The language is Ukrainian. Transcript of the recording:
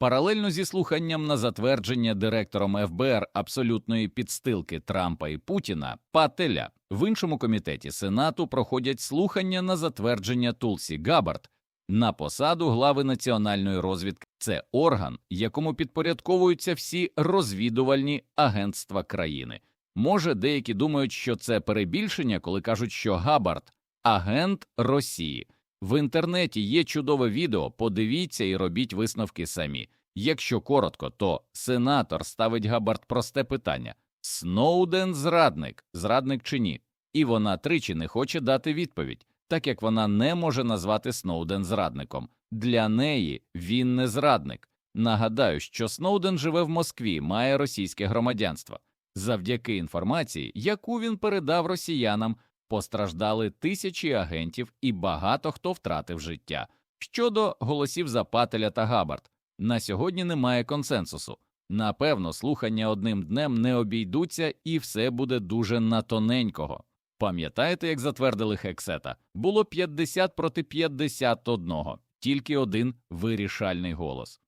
Паралельно зі слуханням на затвердження директором ФБР абсолютної підстилки Трампа і Путіна Пателя в іншому комітеті Сенату проходять слухання на затвердження Тулсі Габард на посаду глави національної розвідки. Це орган, якому підпорядковуються всі розвідувальні агентства країни. Може, деякі думають, що це перебільшення, коли кажуть, що Габард агент Росії. В інтернеті є чудове відео, подивіться і робіть висновки самі. Якщо коротко, то сенатор ставить Габард просте питання: Сноуден зрадник, зрадник чи ні? І вона тричі не хоче дати відповідь, так як вона не може назвати Сноуден зрадником. Для неї він не зрадник. Нагадаю, що Сноуден живе в Москві, має російське громадянство. Завдяки інформації, яку він передав росіянам, постраждали тисячі агентів і багато хто втратив життя. Щодо голосів Запателя та Габард, на сьогодні немає консенсусу. Напевно, слухання одним днем не обійдуться і все буде дуже на тоненького. Пам'ятаєте, як затвердили Хексета? Було 50 проти 51, тільки один вирішальний голос.